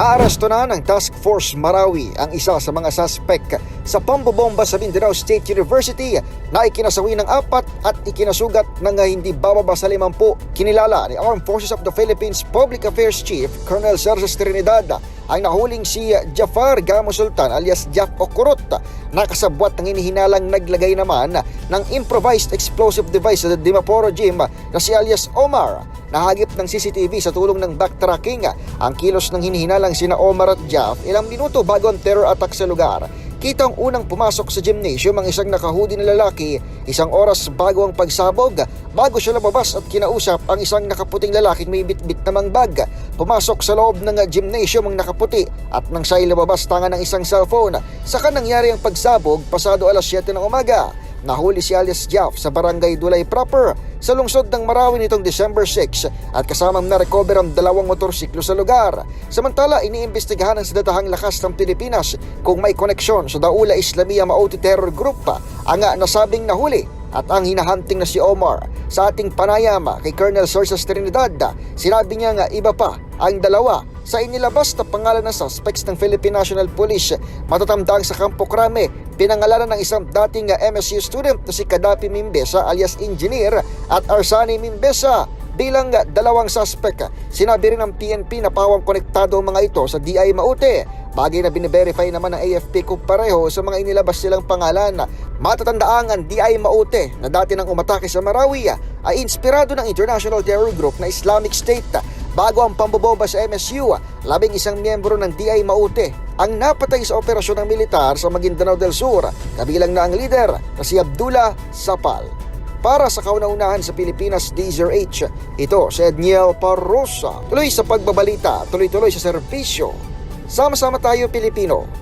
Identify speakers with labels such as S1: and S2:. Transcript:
S1: Naaresto na ng Task Force Marawi ang isa sa mga suspect sa pambobomba sa Mindanao State University na ikinasawi ng apat at ikinasugat ng hindi bababa sa limampu. Kinilala ni Armed Forces of the Philippines Public Affairs Chief Colonel Sergio Trinidad ang nahuling si Jafar Gamo Sultan alias Jack Okurot na kasabwat ng hinihinalang naglagay naman ng improvised explosive device sa Dimaporo Gym na si alias Omar Nahagip ng CCTV sa tulong ng backtracking ang kilos ng hinihinalang sina Omar at Jaff ilang minuto bago ang terror attack sa lugar. Kitang unang pumasok sa gymnasium ang isang nakahudi na lalaki isang oras bago ang pagsabog bago siya lumabas at kinausap ang isang nakaputing lalaking may bitbit namang bag. Pumasok sa loob ng gymnasium ang nakaputi at nang siya lumabas tanga ng isang cellphone. Saka nangyari ang pagsabog pasado alas 7 ng umaga. Nahuli si alias Jaff sa barangay Dulay proper sa lungsod ng Marawi nitong December 6 at kasamang na-recover ang dalawang motorsiklo sa lugar. Samantala, iniimbestigahan ng Sidatahang Lakas ng Pilipinas kung may koneksyon sa Daula Islamia Maoti Terror Group ang nasabing nahuli at ang hinahanting na si Omar. Sa ating panayam kay Colonel Sorsas Trinidad, sinabi niya nga iba pa ang dalawa sa inilabas na pangalan ng suspects ng Philippine National Police matatandang sa Campo Crame pinangalanan ng isang dating MSU student na si Kadapi Mimbesa alias engineer at Arsani Mimbesa bilang dalawang suspect. Sinabi rin ng PNP na pawang konektado ang mga ito sa DI Maute. Bagay na bine-verify naman ng AFP kung pareho sa mga inilabas silang pangalan. Matatandaan ang DI Maute na dati nang umatake sa Marawi ay inspirado ng international terror group na Islamic State bago ang pambobomba sa MSU, labing isang miyembro ng DI Maute ang napatay sa operasyon ng militar sa Maguindanao del Sur, kabilang na ang leader na si Abdullah Sapal. Para sa kauna-unahan sa Pilipinas DZRH, ito si Edniel Parrosa. Tuloy sa pagbabalita, tuloy-tuloy sa serbisyo. Sama-sama tayo Pilipino